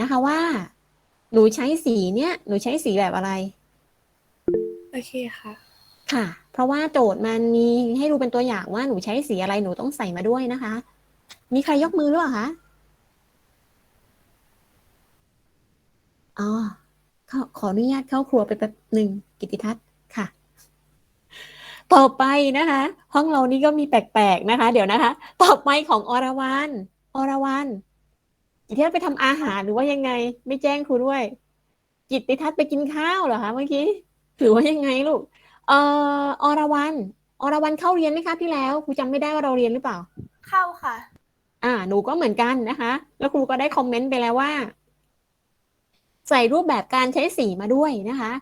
นะคะว่า หนูใช้สีเนี่ยหนูใช้สีแบบอะไร โอเคค่ะ ค่ะ เพราะว่าโจทย์มันมีให้ดูเป็นตัวอย่างว่าหนูใช้สีอะไรหนูต้องใส่มาด้วยนะคะ มีใครยกมือหรือเปล่าคะอ๋อขอขออนุญาตเข้าครัวไปแป๊บหนึ่งกิติทัศน์ค่ะ ต่อไปนะคะ ห้องเรานี่ก็มีแปลกๆนะคะ เดี๋ยวนะคะ ต่อไปของอรวรรณอรวรร ณกิติทัศน์ไปทำอาหารหรือว่ายังไง ไม่แจ้งครูด้วยกิติทัศน์ไปกินข้าวเหรอคะเมื่อกี้หรือว่ายังไงลูกเอ่ออรวรรณอรวรรณเข้าเรียนไหมคะที่แล้วครูจำไม่ได้ว่าเราเรียนหรือเปล่า เข้าค่ะ อ่า หนูก็เหมือนกันนะคะ แล้วครูก็ได้คอมเมนต์ไปแล้วว่า ใส่รูปแบบการใช้สีมาด้วยนะคะ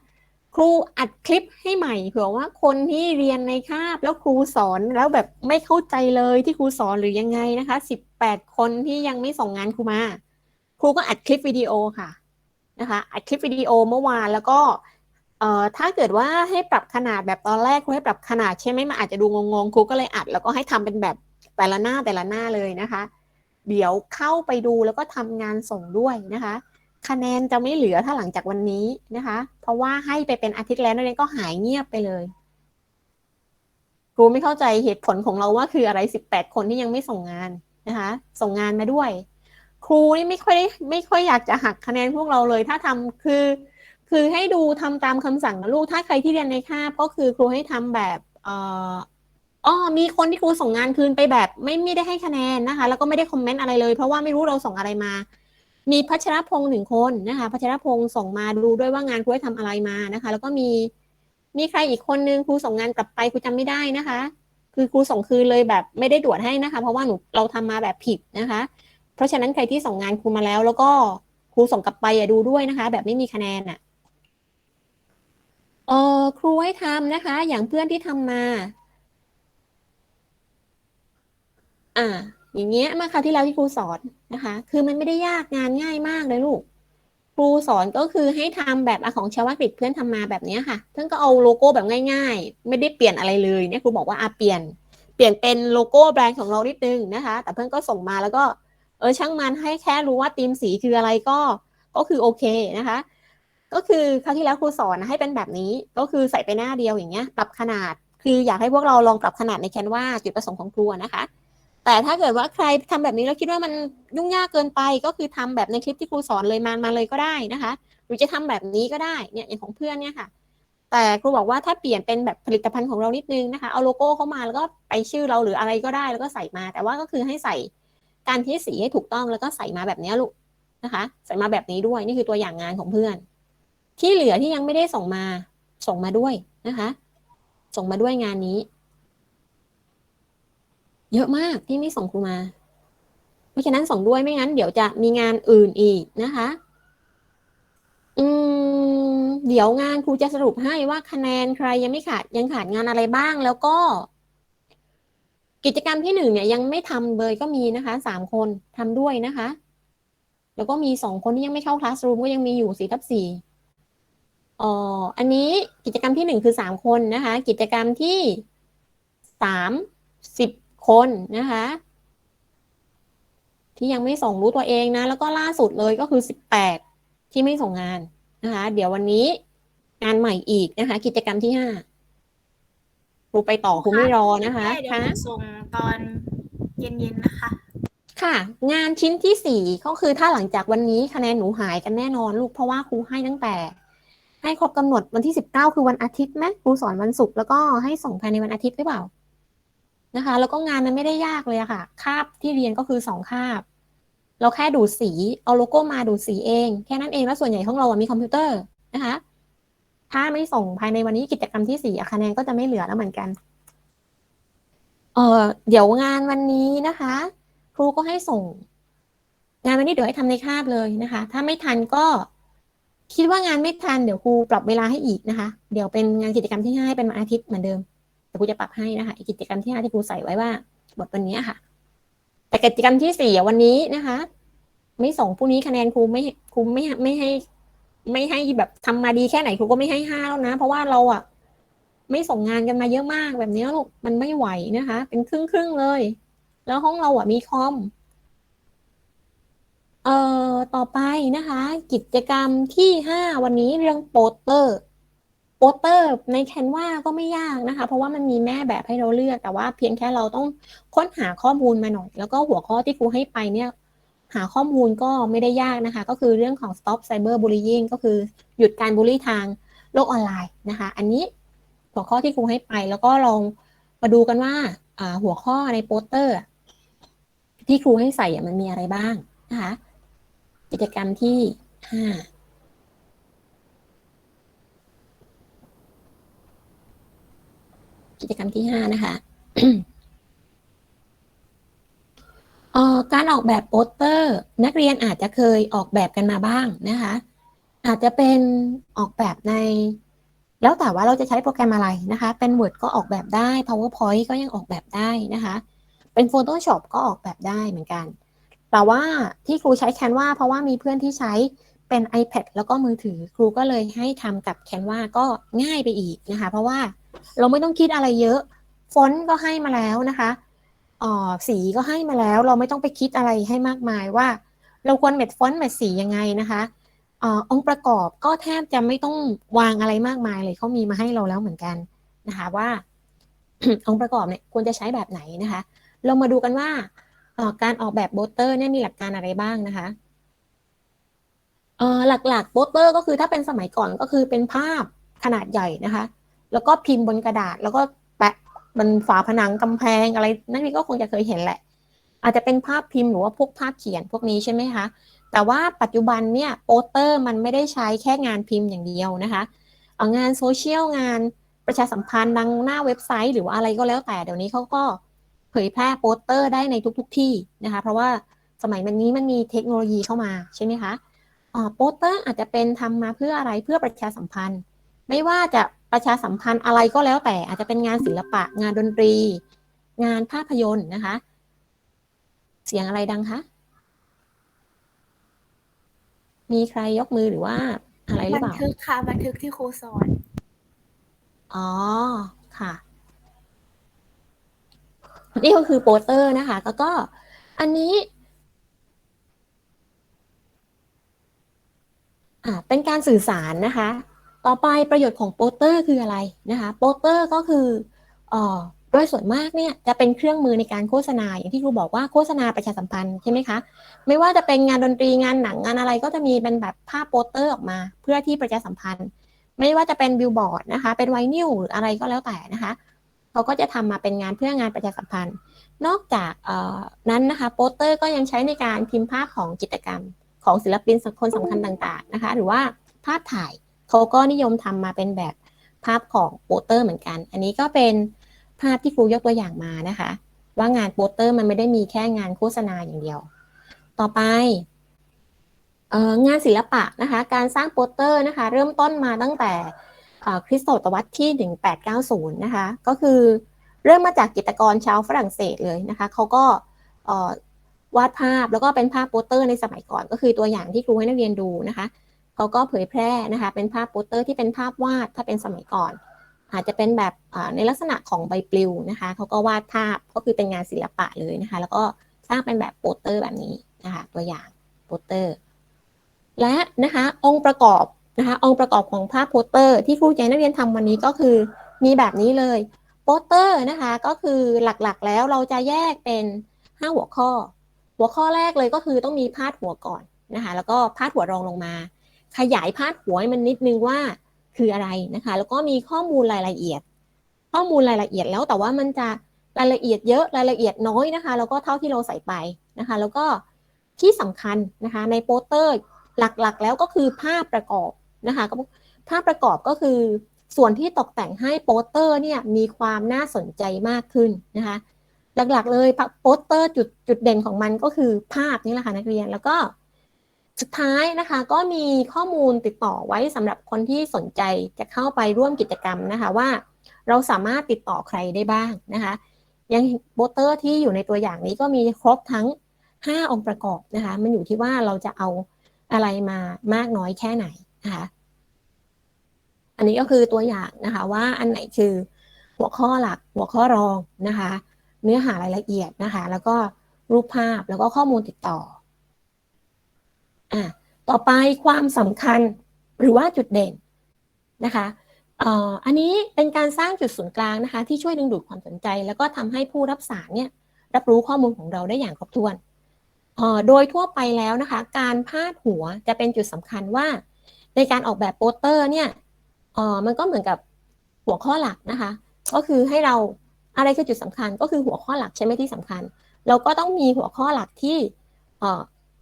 ครูอัดคลิปให้ใหม่เผื่อว่าคนที่เรียนในคาบแล้วครูสอนแล้วแบบไม่เข้าใจเลยที่ครูสอนหรือยังไงนะคะสิบแปดคนที่ยังไม่ส่งงานครูมา ครูก็อัดคลิปวิดีโอค่ะนะคะอัดคลิปวิดีโอเมื่อวานแล้วก็เอ่อถ้าเกิดว่าให้ปรับขนาดแบบตอนแรกครูให้ปรับขนาดใช่ไหมมันอาจจะดูงงๆครูก็เลยอัด แล้วก็ให้ทำเป็นแบบแต่ละหน้าแต่ละหน้าเลยนะคะ เดี๋ยวเข้าไปดูแล้วก็ทำงานส่งด้วยนะคะ คะแนนจะไม่เหลือถ้าหลังจากวันนี้นะคะ เพราะว่าให้ไปเป็นอาทิตย์แล้วนักเรียนก็หายเงียบไปเลยครูไม่เข้าใจเหตุผลของเราว่าคืออะไรสิบแปดคนที่ยังไม่ส่งงานนะคะ ส่งงานมาด้วย ครูนี่ไม่ค่อยได้ไม่ค่อยอยากจะหักคะแนนพวกเราเลย ถ้าทำคือ คือให้ดูทำตามคำสั่งนะลูก ถ้าใครที่เรียนในคาบก็คือครูให้ทำแบบเอ่ออ๋อมีคนที่ครูส่งงานคืนไปแบบ ไม่ไม่ได้ให้คะแนนนะคะ แล้วก็ไม่ได้คอมเมนต์อะไรเลย เพราะว่าไม่รู้เราส่งอะไรมา มีพัชรพงศ์หนึ่งคนนะคะ พัชรพงศ์ส่งมาดูด้วยว่างานครูให้ทำอะไรมานะคะ แล้วก็มีมีใครอีกคนนึงครูส่งงานกลับไปครูจำไม่ได้นะคะ คือครูส่งคืนเลยแบบไม่ได้ตรวจให้นะคะ เพราะว่าหนูเราทำมาแบบผิดนะคะ เพราะฉะนั้นใครที่ส่งงานครูมาแล้ว แล้วก็ครูส่งกลับไปอะดูด้วยนะคะ แบบไม่มีคะแนนอะเออครูให้ทำนะคะ อย่างเพื่อนที่ทำมา อ่า อย่างเงี้ยเมื่อคราวที่แล้วที่ครูสอน นะคะ คือมันไม่ได้ยากงานง่ายมากเลยลูก ครูสอนก็คือให้ทำแบบอของชาวกฤษเพื่อนทำมาแบบนี้ค่ะเพื่อนก็เอาโลโก้แบบง่าย ๆ ไม่ได้เปลี่ยนอะไรเลยเนี่ยครูบอกว่าอะเปลี่ยน เปลี่ยนเป็นโลโก้แบรนด์ของเรานิดนึงนะคะ แต่เพื่อนก็ส่งมาแล้วก็ เออช่างมันให้แค่รู้ว่าธีมสีคืออะไรก็ ก็คือโอเคนะคะ ก็คือคราวที่แล้วครูสอนให้เป็นแบบนี้ ก็คือใส่ไปหน้าเดียวอย่างเงี้ย ปรับขนาด คืออยากให้พวกเราลองปรับขนาดในแคนวาจุดประสงค์ของครูนะคะ แต่ถ้าเกิดว่าใครทำแบบนี้แล้วคิดว่ามันยุ่งยากเกินไป ก็คือทำแบบในคลิปที่ครูสอนเลยมามาเลยก็ได้นะคะ หรือจะทำแบบนี้ก็ได้เนี่ยอย่างของเพื่อนเนี่ยค่ะ แต่ครูบอกว่าถ้าเปลี่ยนเป็นแบบผลิตภัณฑ์ของเรานิดนึงนะคะเอาโลโก้เข้ามาแล้วก็ไปชื่อเราหรืออะไรก็ได้แล้วก็ใส่มา แต่ว่าก็คือให้ใส่การที่สีให้ถูกต้องแล้วก็ใส่มาแบบนี้ลูกนะคะ ใส่มาแบบนี้ด้วยนี่คือตัวอย่างงานของเพื่อน ที่เหลือที่ยังไม่ได้ส่งมาส่งมาด้วยนะคะ ส่งมาด้วยงานนี้ เยอะมากที่ไม่ส่งครูมา เพราะฉะนั้นส่งด้วยไม่งั้น เดี๋ยวจะมีงานอื่นอีกนะคะ อืม เดี๋ยวงานครูจะสรุปให้ว่าคะแนนใครยังไม่ขาดยังขาดงานอะไรบ้างแล้วก็ กิจกรรมที่หนึ่งเนี่ยยังไม่ทำเลยก็มีนะคะสามคนทำด้วยนะคะ แล้วก็มีสองคนที่ยังไม่เข้าคลาสรูมก็ยังมีอยู่สี่ทับสี่อ๋ออันนี้กิจกรรมที่หนึ่งคือสามคนนะคะ กิจกรรมที่สามสิบ คนนะคะ ที่ยังไม่ส่งรู้ตัวเองนะ แล้วก็ล่าสุดเลยก็คือสิบแปดที่ไม่ส่งงานนะคะ เดี๋ยววันนี้งานใหม่อีกนะคะ กิจกรรมที่ห้าครูไปต่อครูไม่รอนะคะได้เดี๋ยวค่ะหนูส่งตอนเย็นๆนะคะ ค่ะ งานชิ้นที่สี่ก็คือถ้าหลังจากวันนี้คะแนนหนูหายกันแน่นอนลูกเพราะว่าครูให้ตั้งแต่ให้ครบกำหนดวันที่สิบเก้าคือวันอาทิตย์ไหมครูสอนวันศุกร์แล้วก็ให้ส่งภายในวันอาทิตย์หรือเปล่า นะคะ แล้วก็งานมันไม่ได้ยากเลยอะค่ะ คาบที่เรียนก็คือสองคาบ เราแค่ดูดสี เอาโลโก้มาดูดสีเอง แค่นั้นเอง แล้วส่วนใหญ่ของเรามีคอมพิวเตอร์นะคะ ถ้าไม่ส่งภายในวันนี้กิจกรรมที่สี่คะแนนก็จะไม่เหลือแล้วเหมือนกัน เออเดี๋ยวงานวันนี้นะคะ ครูก็ให้ส่ง งานวันนี้เดี๋ยวให้ทำในคาบเลยนะคะ ถ้าไม่ทันก็คิดว่างานไม่ทันเดี๋ยวครูปรับเวลาให้อีกนะคะ เดี๋ยวเป็นงานกิจกรรมที่ห้าให้เป็นวันอาทิตย์เหมือนเดิมี๋ยวครูจะปรับให้นะคะอีกกิจกรรมที่ห้าที่ครูใส่ไว้ว่า บทวันนี้ค่ะ แต่กิจกรรมที่สี่วันนี้นะคะ ไม่ส่งพรุ่งนี้คะแนนครูไม่ครูไม่ไม่ให้ ไม่ให้แบบทำมาดีแค่ไหนครูก็ไม่ให้ห้าแล้วนะ เพราะว่าเราอะไม่ส่งงานกันมาเยอะมากแบบนี้ลูกมันไม่ไหวนะคะ เป็นครึ่งครึ่งๆเลย แล้วห้องเราอะมีคอมเอ่อ ต่อไปนะคะ กิจกรรมที่5วันนี้เรื่องโปสเตอร์ โปสเตอร์ในแคนวาก็ไม่ยากนะคะ เพราะว่ามันมีแม่แบบให้เราเลือกแต่ว่าเพียงแค่เราต้องค้นหาข้อมูลมาหน่อย แล้วก็หัวข้อที่ครูให้ไปเนี่ยหาข้อมูลก็ไม่ได้ยากนะคะ ก็คือเรื่องของ stop cyber bullying ก็คือหยุดการบูลลี่ทางโลกออนไลน์นะคะ อันนี้หัวข้อที่ครูให้ไปแล้วก็ลองมาดูกันว่าหัวข้อในโปสเตอร์ ที่ครูให้ใส่มันมีอะไรบ้างนะคะ กิจกรรมที่ห้า กิจกรรมที่ห้านะคะออการออกแบบโปสเตอร์ นักเรียนอาจจะเคยออกแบบกันมาบ้างนะคะ อาจจะเป็นออกแบบใน แล้วแต่ว่าเราจะใช้โปรแกรมอะไรนะคะ เป็น Word ก็ออกแบบได้ PowerPoint ก็ยังออกแบบได้นะคะ เป็น Photoshop ก็ออกแบบได้เหมือนกัน แต่ว่าที่ครูใช้ Canva เพราะว่ามีเพื่อนที่ใช้เป็น iPad แล้วก็มือถือครูก็เลยให้ทำกับ Canva ก็ง่ายไปอีกนะคะ เพราะว่า เราไม่ต้องคิดอะไรเยอะ ฟอนต์ก็ให้มาแล้วนะคะออสีก็ให้มาแล้ว เราไม่ต้องไปคิดอะไรให้มากมายว่า เราควรเม็ดฟอนต์เม็ดสียังไงนะคะอองค์ประกอบก็แทบจะไม่ต้องวางอะไรมากมายเลยเขามีมาให้เราแล้วเหมือนกันนะคะว่า องค์ประกอบเนี่ยควรจะใช้แบบไหนนะคะ เรามาดูกันว่าการออกแบบโบสเตอร์เนี่ยมีหลักการอะไรบ้างนะคะหลักๆโบสเตอร์ก็คือถ้าเป็นสมัยก่อนก็คือเป็นภาพขนาดใหญ่นะคะ แล้วก็พิมพ์บนกระดาษ แล้วก็แปะบนฝาผนังกำแพงอะไร นั่นนี่ก็คงจะเคยเห็นแหละ อาจจะเป็นภาพพิมพ์หรือว่าพวกภาพเขียนพวกนี้ใช่ไหมคะแต่ว่าปัจจุบันเนี่ยโปสเตอร์มันไม่ได้ใช้แค่งานพิมพ์อย่างเดียวนะคะเอางานโซเชียลงานประชาสัมพันธ์ดังหน้าเว็บไซต์ หรือว่าอะไรก็แล้วแต่เดี๋ยวนี้เขาก็เผยแพร่โปสเตอร์ได้ในทุกๆทที่นะคะ เพราะว่าสมัยมันนี้มันมีเทคโนโลยีเข้ามาใช่ไหมคะอ่าโปสเตอร์อาจจะเป็นทำมาเพื่ออะไรเพื่อประชาสัมพันธ์ ไม่ว่าจะ ประชาสัมพันธ์อะไรก็แล้วแต่อาจจะเป็นงานศิลปะ งานดนตรี งานภาพยนตร์นะคะ เสียงอะไรดังคะมีใครยกมือหรือว่าอะไรหรือบัเปล่าทึกค่ะบันทึกที่ครูสอน อ๋อ ค่ะ นี่ก็คือโปสเตอร์นะคะ แล้วก็อันนี้ อ่าเป็นการสื่อสารนะคะ ต่อไปประโยชน์ของโปสเตอร์คืออะไรนะคะโปสเตอร์ก็คืออโดยส่วนมากเนี่ยจะเป็นเครื่องมือในการโฆษณาอย่างที่ครูบอกว่าโฆษณาประชาสัมพันธ์ใช่ไหมคะไม่ว่าจะเป็นงานดนตรีงานหนังงานอะไรก็จะมีเป็นแบบภาพโปสเตอร์ออกมา เพื่อที่ประชาสัมพันธ์ ไม่ว่าจะเป็นบิลบอร์ดนะคะเป็นไวนิลหรืออะไรก็แล้วแต่นะคะเขาก็จะทำมาเป็นงานเพื่องานประชาสัมพันธ์ นอกจากนั้นนะคะโปสเตอร์ก็ยังใช้ในการพิมพ์ภาพของจิตรกรรมของศิลปินคนสำคัญต่างๆนะคะหรือว่าภาพถ่าย เขาก็นิยมทำมาเป็นแบบภาพของโปสเตอร์เหมือนกัน อันนี้ก็เป็นภาพที่ครูยกตัวอย่างมานะคะ ว่างานโปสเตอร์มันไม่ได้มีแค่งานโฆษณาอย่างเดียว ต่อไปเอองานศิลปะนะคะ การสร้างโปสเตอร์นะคะ เริ่มต้นมาตั้งแต่คริสตศตวรรษที่ 1890 นะคะ ก็คือเริ่มมาจากจิตรกรชาวฝรั่งเศสเลยนะคะ เขาก็วาดภาพแล้วก็เป็นภาพโปสเตอร์ในสมัยก่อน ก็คือตัวอย่างที่ครูให้นักเรียนดูนะคะ เขาก็เผยแพร่นะคะ เป็นภาพโปสเตอร์ที่เป็นภาพวาดถ้าเป็นสมัยก่อน อาจจะเป็นแบบในลักษณะของใบปลิวนะคะเขาก็วาดภาพก็คือเป็นงานศิลปะเลยนะคะ แล้วก็สร้างเป็นแบบโปสเตอร์แบบนี้นะคะ ตัวอย่างโปสเตอร์ และนะคะองค์ประกอบนะคะองค์ประกอบของภาพโปสเตอร์ ที่ครูใจนักเรียนทำวันนี้ก็คือมีแบบนี้เลยโปสเตอร์นะคะก็คือหลักๆแล้วเราจะแยกเป็นห้าหัวข้อ หัวข้อแรกเลยก็คือต้องมีพาดหัวก่อนนะคะ แล้วก็พาดหัวรองลงมา ขยายพาดหัวให้มันนิดนึงว่าคืออะไรนะคะ แล้วก็มีข้อมูลรายละเอียด ข้อมูลรายละเอียดแล้วแต่ว่ามันจะรายละเอียดเยอะรายละเอียดน้อยนะคะ แล้วก็เท่าที่เราใส่ไปนะคะ แล้วก็ที่สำคัญนะคะ ในโปสเตอร์หลักๆ แล้วก็คือภาพประกอบนะคะภาพประกอบก็คือส่วนที่ตกแต่งให้โปสเตอร์เนี่ยมีความน่าสนใจมากขึ้นนะคะ หลักๆเลยโปสเตอร์จุดจุดเด่นของมันก็คือภาพนี่แหละค่ะนักเรียนแล้วก็ สุดท้ายนะคะก็มีข้อมูลติดต่อไว้สำหรับคนที่สนใจจะเข้าไปร่วมกิจกรรมนะคะว่า เราสามารถติดต่อใครได้บ้างนะคะย่างโปสเตอร์ที่อยู่ในตัวอย่างนี้ก็มีครบทั้ง 5 องค์ประกอบนะคะมันอยู่ที่ว่าเราจะเอาอะไรมามากน้อยแค่ไหนนะคะอันนี้ก็คือตัวอย่างนะคะว่าอันไหนคือหัวข้อหลักหัวข้อรองนะคะ เนื้อหารายละเอียดนะคะ แล้วก็รูปภาพแล้วก็ข้อมูลติดต่อ ต่อไปความสำคัญหรือว่าจุดเด่นนะคะอันนี้เป็นการสร้างจุดศูนย์กลางนะคะ ที่ช่วยดึงดูดความสนใจ แล้วก็ทำให้ผู้รับสารเนี่ยรับรู้ข้อมูลของเราได้อย่างครบถ้วนโดยทั่วไปแล้วนะคะ การพาดหัวจะเป็นจุดสำคัญว่า ในการออกแบบโปสเตอร์เนี่ยมันก็เหมือนกับหัวข้อหลักนะคะ ก็คือให้เราอะไรคือจุดสำคัญก็คือหัวข้อหลักใช่ไหมที่สำคัญ เราก็ต้องมีหัวข้อหลักที่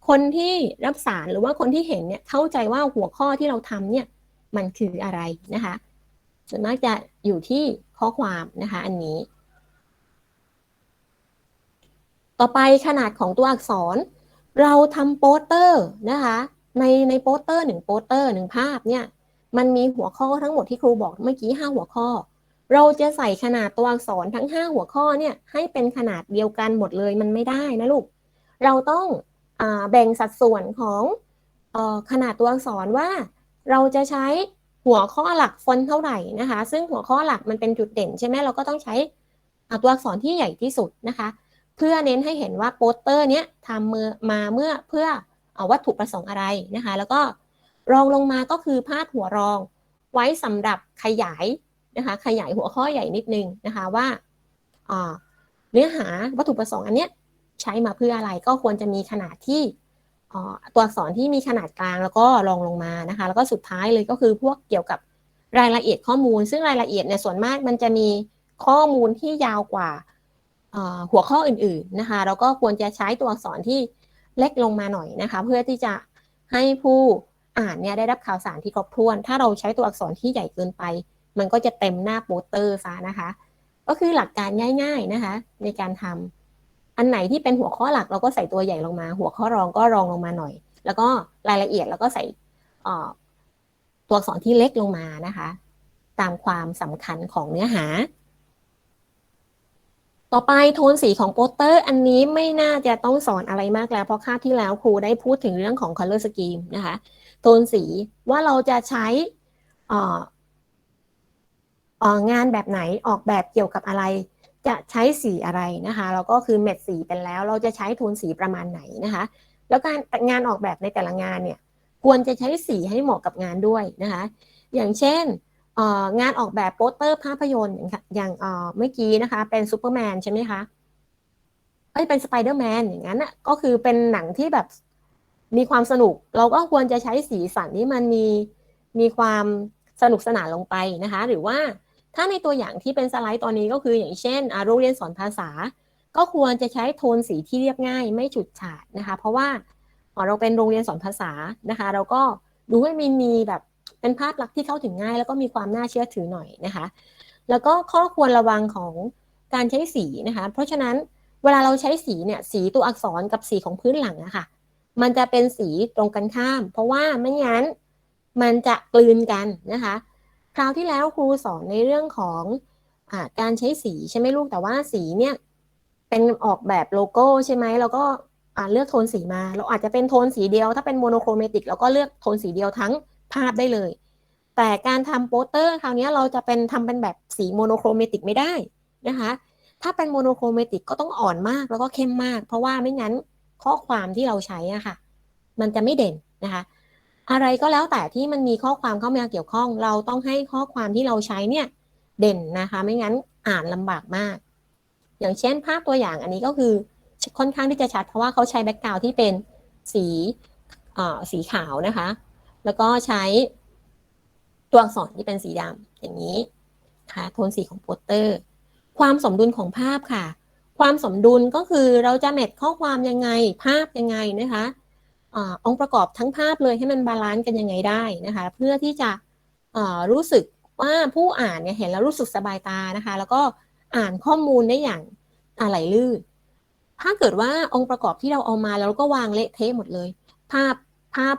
คนที่รับสารหรือว่าคนที่เห็นเนี่ยเข้าใจว่าหัวข้อที่เราทำเนี่ยมันคืออะไรนะคะส่วนมากจะอยู่ที่ข้อความนะคะ อันนี้ ต่อไปขนาดของตัวอักษร เราทำโปสเตอร์นะคะ ในในโปสเตอร์หนึ่งโปสเตอร์หนึ่งภาพเนี่ยมันมีหัวข้อทั้งหมดที่ครูบอกเมื่อกี้ห้าหัวข้อ เราจะใส่ขนาดตัวอักษรทั้ง5หัวข้อเนี่ยให้เป็นขนาดเดียวกันหมดเลยมันไม่ได้นะลูก เราต้อง แบ่งสัดส่วนของอขนาดตัวอักษรว่าเราจะใช้หัวข้อหลักฟอนต์เท่าไหร่นะคะ ซึ่งหัวข้อหลักมันเป็นจุดเด่น ใช่ไหมเราก็ต้องใช้ตัวอักษรที่ใหญ่ที่สุดนะคะ เพื่อเน้นให้เห็นว่าโปสเตอร์เนี้ยทำมือมาเมื่อเพื่ออวัตถุประสงค์อะไรนะคะ แล้วก็รองลงมาก็คือพาดหัวรองไว้สำหรับขยายนะคะ ขยายหัวข้อใหญ่นิดนึงนะคะว่าอ่าเนื้อหาวัตถุประสงค์อันเนี้ย ใช้มาเพื่ออะไรก็ควรจะมีขนาดที่ตัวอักษรที่มีขนาดกลางแล้วก็รองลงมานะคะ แล้วก็สุดท้ายเลยก็คือพวกเกี่ยวกับรายละเอียดข้อมูล ซึ่งรายละเอียดเนี่ยส่วนมากมันจะมีข้อมูลที่ยาวกว่าหัวข้ออื่นๆนะคะเราก็ควรจะใช้ตัวอักษรที่เล็กลงมาหน่อยนะคะ เพื่อที่จะให้ผู้อ่านเนี่ยได้รับข่าวสารที่ครบถ้วน ถ้าเราใช้ตัวอักษรที่ใหญ่เกินไป มันก็จะเต็มหน้าโปสเตอร์ซะนะคะ ก็คือหลักการง่าย ๆนะคะ ในการทำ อันไหนที่เป็นหัวข้อหลักเราก็ใส่ตัวใหญ่ลงมา หัวข้อรองก็รองลงมาหน่อย แล้วก็รายละเอียดแล้วก็ใส่ตัวอักษรที่เล็กลงมานะคะ ตามความสำคัญของเนื้อหา ต่อไปโทนสีของโปสเตอร์ อันนี้ไม่น่าจะต้องสอนอะไรมากแล้ว เพราะคาบที่แล้วครูได้พูดถึงเรื่องของ color scheme นะคะ โทนสีว่าเราจะใช้งานแบบไหนออกแบบเกี่ยวกับอะไร จะใช้สีอะไรนะคะแล้วก็คือเม็ดสีเป็นแล้ว เราจะใช้โทนสีประมาณไหนนะคะ แล้วการงานออกแบบในแต่ละงานเนี่ยควรจะใช้สีให้เหมาะกับงานด้วยนะคะ อย่างเช่นงานออกแบบโปสเตอร์ภาพยนตร์อย่างเมื่อกี้นะคะ เป็นซูเปอร์แมนใช่ไหมคะเอ้ยเป็นสไปเดอร์แมนอย่างนั้นอะก็คือเป็นหนังที่แบบมีความสนุก เราก็ควรจะใช้สีสันที่มันมีมีความสนุกสนานลงไปนะคะ หรือว่า ถ้าในตัวอย่างที่เป็นสไลด์ตอนนี้ก็คืออย่างเช่นโรงเรียนสอนภาษา ก็ควรจะใช้โทนสีที่เรียบง่ายไม่ฉุดฉาดนะคะ เพราะว่าเราเป็นโรงเรียนสอนภาษานะคะ เราก็ดูให้มีมีแบบเป็นภาพลักษณ์ที่เข้าถึงง่าย แล้วก็มีความน่าเชื่อถือหน่อยนะคะ แล้วก็ข้อควรระวังของการใช้สีนะคะ เพราะฉะนั้นเวลาเราใช้สีเนี่ยสีตัวอักษรกับสีของพื้นหลังอะคะ่ะ มันจะเป็นสีตรงกันข้าม เพราะว่าไม่งั้นมันจะกลืนกันนะคะ คราวที่แล้วครูสอนในเรื่องของอการใช้สีใช่ไหมลูกแต่ว่าสีเนี่ยเป็นออกแบบโลโก้ใช่ไหมเราก็เลือกโทนสีมา เราอาจจะเป็นโทนสีเดียว ถ้าเป็นโมโนโครเมติกเราก็เลือกโทนสีเดียวทั้งภาพได้เลย แต่การทำโปสเตอร์คราวนี้เราจะเป็นทำเป็นแบบสีโมโนโครเมติกไม่ได้นะคะ ถ้าเป็นโมโนโครเมติกก็ต้องอ่อนมากแล้วก็เข้มมาก เพราะว่าไม่งั้นข้อความที่เราใช้อะค่ะ มันจะไม่เด่นนะคะ อะไรก็แล้วแต่ที่มันมีข้อความเข้ามาเกี่ยวข้อง เราต้องให้ข้อความที่เราใช้เนี่ยเด่นนะคะ ไม่งั้นอ่านลำบากมาก อย่างเช่นภาพตัวอย่างอันนี้ก็คือค่อนข้างที่จะชัด เพราะว่าเขาใช้แบ็กกราวที่เป็นสีสีขาวนะคะ แล้วก็ใช้ตัวอักษรที่เป็นสีดำอย่างนี้ค่ะโทนสีของโปสเตอร์ ความสมดุลของภาพค่ะ ความสมดุลก็คือเราจะเม็ดข้อความยังไงภาพยังไงนะคะ องค์ประกอบทั้งภาพเลยให้มันบาลานซ์กันยังไงได้นะคะ เพื่อที่จะรู้สึกว่าผู้อ่านเนี่ยเห็นแล้วรู้สึกสบายตานะคะ แล้วก็อ่านข้อมูลได้อย่างอะไรลื่นถ้าเกิดว่าองค์ประกอบที่เราเอามาแล้วก็วางเละเทะหมดเลย ภาพภาพ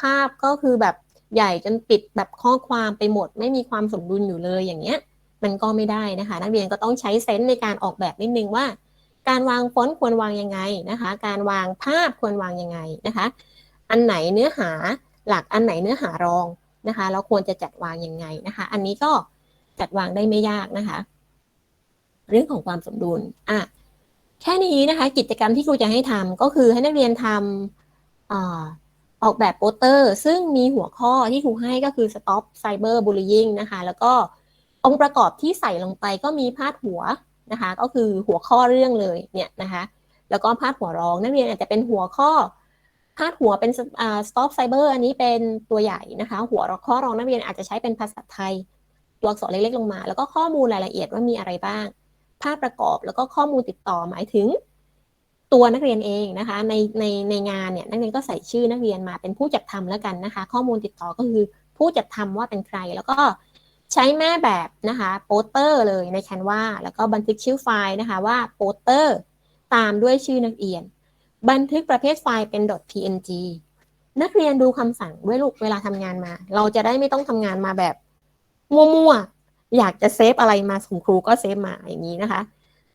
ภาพก็คือแบบใหญ่จนปิดแบบข้อความไปหมด ไม่มีความสมดุลอยู่เลยอย่างเงี้ย มันก็ไม่ได้นะคะ นักเรียนก็ต้องใช้เซนส์ในการออกแบบนิดนึงว่า การวางฟอนต์ควรวางยังไงนะคะ การวางภาพควรวางยังไงนะคะ อันไหนเนื้อหาหลักอันไหนเนื้อหารองนะคะ เราควรจะจัดวางยังไงนะคะ อันนี้ก็จัดวางได้ไม่ยากนะคะ เรื่องของความสมดุลอะแค่นี้นะคะ กิจกรรมที่ครูจะให้ทำก็คือให้นักเรียนทำออกแบบโปสเตอร์ ซึ่งมีหัวข้อที่ครูให้ก็คือ stop cyber bullying นะคะ แล้วก็องค์ประกอบที่ใส่ลงไปก็มีพาดหัว นะคะ ก็คือหัวข้อเรื่องเลยเนี่ยนะคะแล้วก็พาดหัวรองนักเรียนอาจจะเป็นหัวข้อพาดหัวเป็นอ่า stop cyber อันนี้เป็นตัวใหญ่นะคะ หัวข้อรองนักเรียนอาจจะใช้เป็นภาษาไทย ตัวอักษรเล็กๆลงมา แล้วก็ข้อมูลรายละเอียดว่ามีอะไรบ้าง ภาพประกอบแล้วก็ข้อมูลติดต่อหมายถึง ตัวนักเรียนเองนะคะ ในในในงานเนี่ยนักเรียนก็ใส่ชื่อนักเรียนมาเป็นผู้จัดทำแล้วกันนะคะ ข้อมูลติดต่อก็คือผู้จัดทำว่าเป็นใคร แล้วก็ ใช้แม่แบบนะคะโปสเตอร์เลยใน Canva แล้วก็บันทึกชื่อไฟล์นะคะว่าโปสเตอร์ตามด้วยชื่อนักเรียน บันทึกประเภทไฟล์เป็น .png นักเรียนดูคำสั่งด้วยลูกเวลาทำงานมา เราจะได้ไม่ต้องทำงานมาแบบมั่วๆอยากจะเซฟอะไรมาส่งครูก็เซฟมาอย่างนี้นะคะ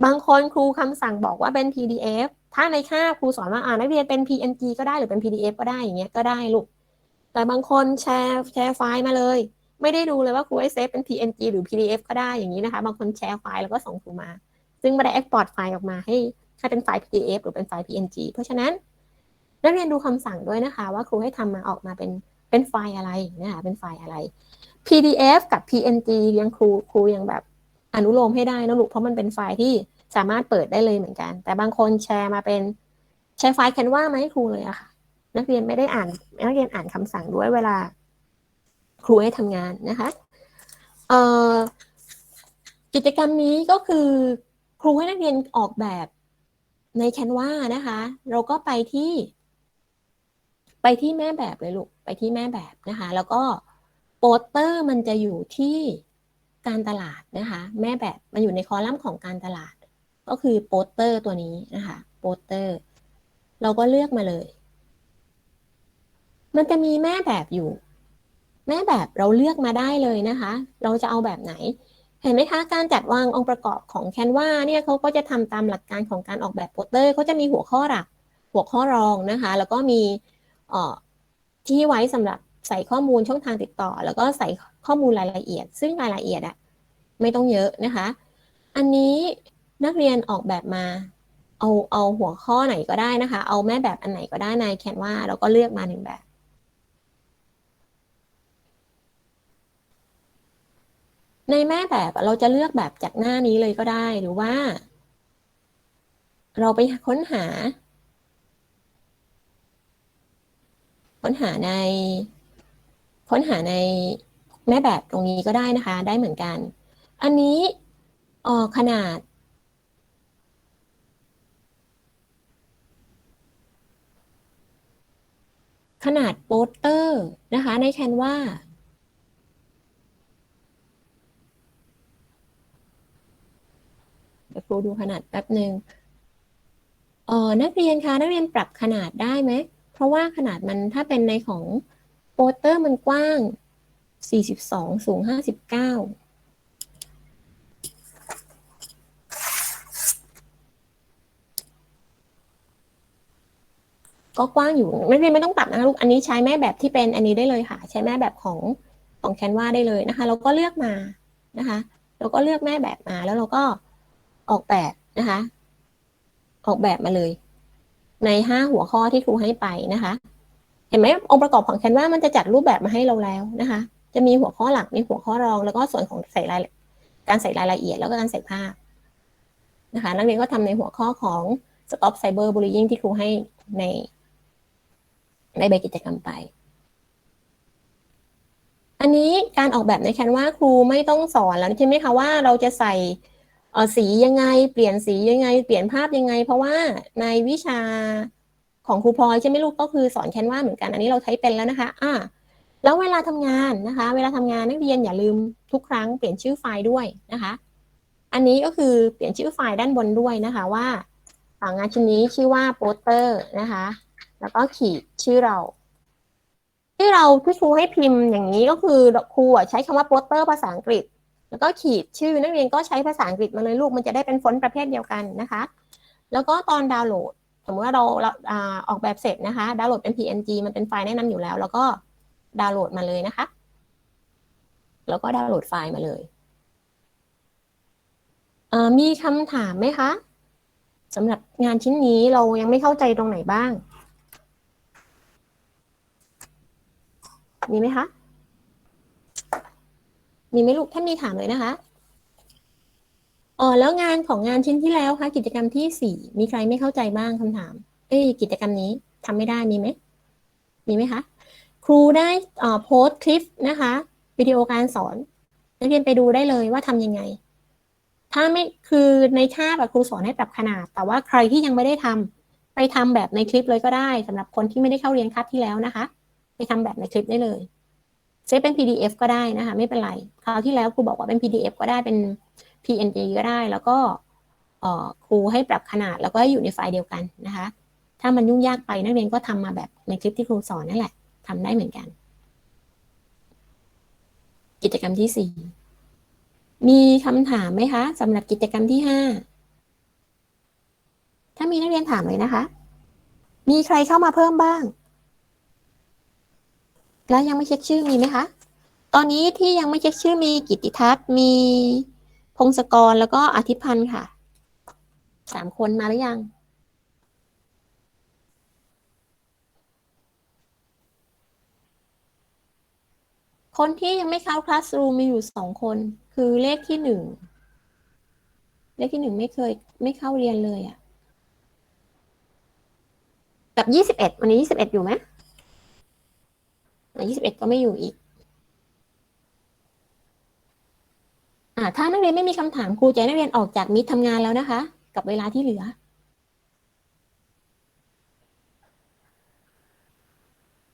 บางคนครูคำสั่งบอกว่าเป็น PDF ถ้าในค่าบครูสอนว่าอ่านักเรียนเป็น PNG ก็ได้หรือเป็น PDF ก็ได้อย่างเงี้ยก็ได้ลูกแต่บางคนแชร์แชร์ไฟล์มาเลย ไม่ได้ดูเลยว่าครูให้เซฟเป็น PNG หรือ PDF ก็ได้อย่างนี้นะคะ บางคนแชร์ไฟล์แล้วก็ส่งครูมา ซึ่งไม่ได้ export ไฟล์ออกมาให้ให้เป็นไฟล์ PDF หรือเป็นไฟล์ PNG เพราะฉะนั้นนักเรียนดูคำสั่งด้วยนะคะ ว่าครูให้ทำมาออกมาเป็นเป็นไฟล์อะไรนะคะเป็นไฟล์อะไร PDF กับ PNG ยังครูครูยังแบบอนุโลมให้ได้นะลูกเพราะมันเป็นไฟล์ที่สามารถเปิดได้เลยเหมือนกัน แต่บางคนแชร์มาเป็นแชร์ไฟล์ Canva มาให้ครูเลยอะค่ะ นักเรียนไม่ได้อ่าน นักเรียนอ่านคำสั่งด้วยเวลา ครูให้ทำงานนะคะกิจกรรมนี้ก็คือครูให้นักเรียนออกแบบใน Canva นะคะ เราก็ไปที่ ไปที่แม่แบบเลยลูก ไปที่แม่แบบนะคะ แล้วก็โปสเตอร์มันจะอยู่ที่การตลาดนะคะ แม่แบบมันอยู่ในคอลัมน์ของการตลาด ก็คือโปสเตอร์ตัวนี้นะคะโปสเตอร์ เราก็เลือกมาเลย มันจะมีแม่แบบอยู่ แม่แบบเราเลือกมาได้เลยนะคะ เราจะเอาแบบไหน เห็นไหมคะ การจัดวางองค์ประกอบของ Canva เนี่ยเขาก็จะทำตามหลักการของการออกแบบโปสเตอร์เขาจะมีหัวข้อหลัก หัวข้อรองนะคะ แล้วก็มีที่ไว้สำหรับใส่ข้อมูลช่องทางติดต่อ แล้วก็ใส่ข้อมูลรายละเอียด ซึ่งรายละเอียดอะไม่ต้องเยอะนะคะ อันนี้นักเรียนออกแบบมา เอาเอาหัวข้อไหนก็ได้นะคะ เอาแม่แบบอันไหนก็ได้ใน Canva แล้วก็เลือกมาหนึ่งแบบ ในแม่แบบเราจะเลือกแบบจากหน้านี้เลยก็ได้หรือว่า เราไปค้นหา ค้นหาใน ค้นหาในแม่แบบตรงนี้ก็ได้นะคะ ได้เหมือนกัน อันนี้เออขนาด ขนาดโปสเตอร์นะคะ ใน Canva เดี๋ยวค รูดูขนาดแป๊บหนึ่งเออนักเรียนคะนักเรียนปรับขนาดได้ไหม เพราะว่าขนาดมันถ้าเป็นในของโปสเตอร์มันกว้าง 42 สูง 59ก็กว้างอยู่นักเรียนไม่ต้องปรับนะคะลูกอันนี้ใช้แม่แบบที่เป็นอันนี้ได้เลยค่ะ ใช้แม่แบบของของแคนวาได้เลยนะคะเราก็เลือกมานะคะเราก็เลือกแม่แบบมาแล้วเราก็ ออกแบบนะคะ ออกแบบมาเลย ในห้าหัวข้อที่ครูให้ไปนะคะ เห็นไหมองค์ประกอบของแคนวามันจะจัดรูปแบบมาให้เราแล้วนะคะ จะมีหัวข้อหลักมีหัวข้อรอง แล้วก็ส่วนของใส่รายการใส่รายละเอียด แล้วก็การใส่ภาพนะคะ นักเรียนก็ทำในหัวข้อของ stop cyber bullying ที่ครูให้ใน ในใบกิจกรรมไป อันนี้การออกแบบในแคนวาครูไม่ต้องสอนแล้วใช่ไหมคะว่าเราจะใส่ สียังไง เปลี่ยนสียังไง เปลี่ยนภาพยังไง เพราะว่าในวิชาของครูพลอยใช่ไหมลูกก็คือสอนแคนวาเหมือนกัน อันนี้เราใช้เป็นแล้วนะคะ อ่าแล้วเวลาทำงานนะคะ เวลาทำงานนักเรียนอย่าลืมทุกครั้งเปลี่ยนชื่อไฟล์ด้วยนะคะ อันนี้ก็คือเปลี่ยนชื่อไฟล์ด้านบนด้วยนะคะว่าอ่างานชิ้นนี้ชื่อว่าโปสเตอร์นะคะ แล้วก็ขีดชื่อเราที่เราที่ครูให้พิมพ์อย่างนี้ก็คือครูใช้คำว่าโปสเตอร์ภาษาอังกฤษ แล้วก็ขีดชื่อนักเรียนก็ใช้ภาษาอังกฤษมาเลยลูกมันจะได้เป็นฟอนต์ประเภทเดียวกันนะคะ แล้วก็ตอนดาวน์โหลด สมมติว่าเราเราออกแบบเสร็จนะคะดาวน์โหลดเป็น PNG มันเป็นไฟล์แนะนำอยู่แล้ว แล้วก็ดาวน์โหลดมาเลยนะคะ แล้วก็ดาวน์โหลดไฟล์มาเลยเมีคำถามไหมคะสำหรับงานชิ้นนี้เรายังไม่เข้าใจตรงไหนบ้าง มีไหมคะ มีไหมลูกถ้ามีถามเลยนะคะอ๋อแล้วงานของงานชิ้นที่แล้วคะกิจกรรมที่สี่มีใครไม่เข้าใจบ้างคำถาม เอ้ยกิจกรรมนี้ทำไม่ได้มีไหมมีไหมคะครูได้อ่อโพสต์คลิปนะคะวิดีโอการสอนนักเรียนไปดูได้เลยว่าทำยังไง ถ้าไม่คือในคาบอะครูสอนให้ปรับขนาด แต่ว่าใครที่ยังไม่ได้ทำไปทำแบบในคลิปเลยก็ได้สำหรับคนที่ไม่ได้เข้าเรียนคาบที่แล้วนะคะ ไปทำแบบในคลิปได้เลย ซฟเป็น PDF ก็ได้นะคะ ไม่เป็นไร คราวที่แล้วครูบอกว่าเป็น PDF ก็ได้เป็น PNG ก็ได้ แล้วก็ครูให้ปรับขนาดแล้วก็ให้อยู่ในไฟล์เดียวกันนะคะ ถ้ามันยุ่งยากไปนักเรียนก็ทำมาแบบในคลิปที่ครูสอนนั่นแหละทำได้เหมือนกัน กิจกรรมที่สี่มีคำถามไหมคะสำหรับกิจกรรมที่ห้าถ้ามีนักเรียนถามเลยนะคะ มีใครเข้ามาเพิ่มบ้าง แล้วยังไม่เช็คชื่อมีไหมคะ ตอนนี้ที่ยังไม่เช็คชื่อมีกิติทัศน์มีพงศกรแล้วก็อาทิพันธ์ค่ะสามคนมาหรือยัง คนที่ยังไม่เข้าคลาสรูมมีอยู่สองคน คือเลขที่หนึ่งเลขที่หนึ่งไม่เคยไม่เข้าเรียนเลยอะ่ะ กับยี่สิบเอ็ดวันนี้ยี่สิบเอ็ดอยู่ไหม ยี่สิบเอ็ดก็ไม่อยู่อีก อ่า ถ้านักเรียนไม่มีคำถามครูจะให้นักเรียนออกจากมิตรทำงานแล้วนะคะ กับเวลาที่เหลือ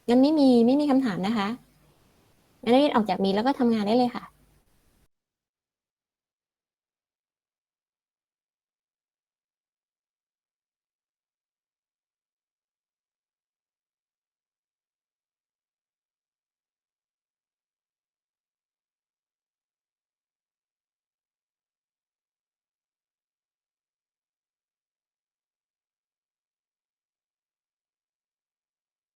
งั้นไม่มีไม่มีคำถามนะคะงั้นนักเรียนออกจากมิตรแล้วก็ทำงานได้เลยค่ะ